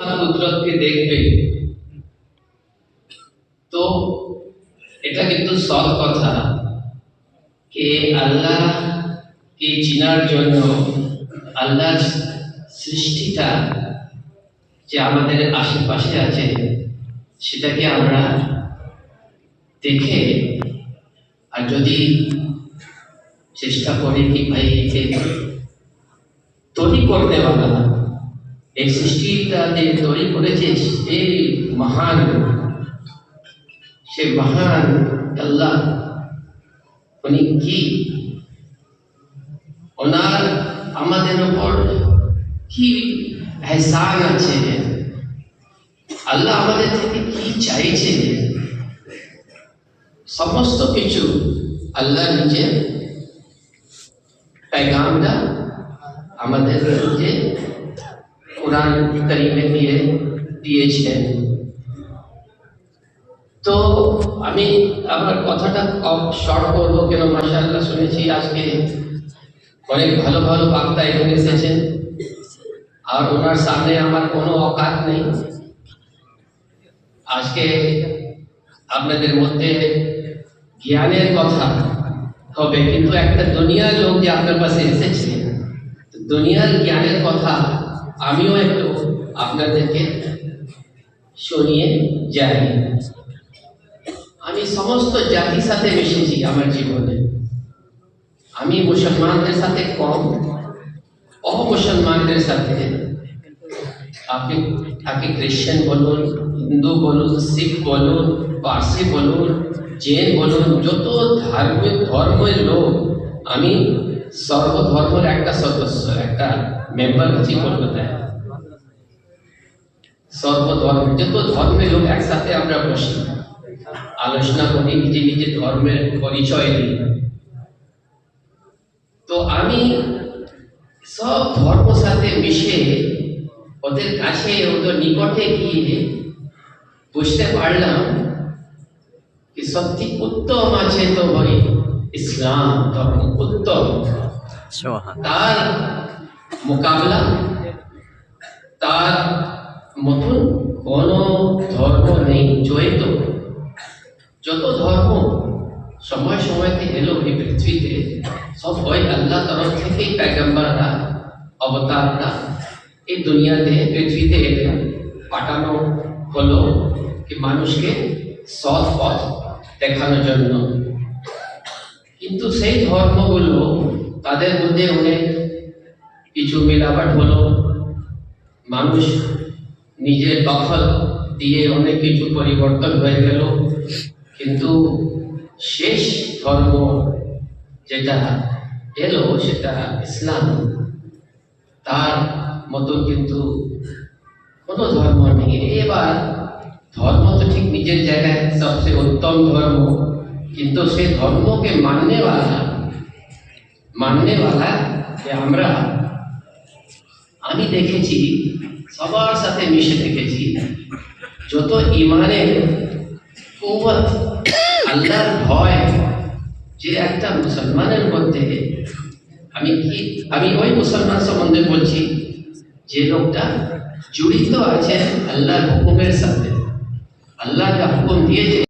কুদরতকে দেখবে। তো এটা কিন্তু সৎ কথা। কে আল্লাহ, কে চিনার জন্য আল্লাহ সৃষ্টিটা যে আমাদের আশেপাশে আছে, সেটাকে আমরা দেখে আর যদি চেষ্টা করি কি ভাই তৈরি করতে পারা এই সৃষ্টিটা যে তৈরি করেছেন সেই মহান সে মহান আল্লাহ। উনি কি? ওনার আমাদের ওপর কি এহসান আছে? আল্লাহ আমাদের থেকে কি চাইছে? সমস্ত কিছু আল্লাহ নিজে পেগামটা আমাদের যে কোরআন করিমে দিয়ে, দিয়েছেন। তো আমি আমার কথাটা শর্ট করব কেন? মাসাল্লাহ শুনেছি আজকে অনেক ভালো ভালো বার্তা এখানে এসেছেন। আর ওনার সামনে আমার কোনো অকাত নেই। আজকে আপনাদের মধ্যে জ্ঞানের কথা হবে, কিন্তু একটা দুনিয়ার লোক যে আপনার পাশে এসেছে, দুনিয়ার জ্ঞানের কথা আমিও একটু আপনাদেরকে শুনিয়ে যাই আমি সমস্ত জাতির সাথে মিশেছি আমার জীবনে। আমি মুসলমানদের সাথে কম অমুসলমানদের সাথে। আপনি আপনি খ্রিশ্চান বলুন, হিন্দু বলুন, শিখ বলুন, পার্সি বলুন, জৈন বলুন, যত ধার্মিক ধর্মের লোক, আমি সর্বধর্মের একটা সদস্য, একটা মেম্বার আছি কলকাতায়। সর্বধর্ম, যত ধর্মের লোক একসাথে আমরা বসি, আলোচনা করি, নিজে নিজে ধর্মের পরিচয় দিই। তো আমি সব ধর্ম সাথে মিশে ওদের কাছে, ওদের নিকটে গিয়ে বুঝতে পারলাম সত্যি উত্তম আছে তো ভাই ইসলাম ধর্ম উত্তম। তার মোকাবিলা তার মতন কোনো ধর্ম নেই জয়িত যত ধর্ম সময় সময়তে এলো এই পৃথিবীতে সব ওই আল্লাহ তরফ থেকেই প্যাগম্বররা অবতাররা এই দুনিয়াতে পৃথিবীতে পাঠানো হলো কি মানুষকে সৎ পথ দেখানোর জন্য। কিন্তু সেই ধর্মগুলো তাদের মধ্যে অনেক কিছু মেলাবাট হলো। মানুষ নিজের দখল দিয়ে অনেক কিছু পরিবর্তন হয়ে গেল। কিন্তু শেষ ধর্ম যেটা এলো সেটা ইসলাম। তার মতো কিন্তু কোনো ধর্ম নেই। এবার ধর্ম তো ঠিক নিজের জায়গায় সবচেয়ে উত্তম ধর্ম। কিন্তু সেই ধর্মকে মাননে वाला মাননে वाला যে আমরা আমি দেখেছি সবার সাথে মিশে দেখেছি যত ইমানের কুয়াত আল্লাহর ভয় যে একটা মুসলমানের মধ্যে আমি কি আমি ওই মুসলমান সম্বন্ধে বলছি যে লোকটা জড়িত আছে আল্লাহর হুকুমের সাথে আল্লাহ যা হুকুম দিয়েছে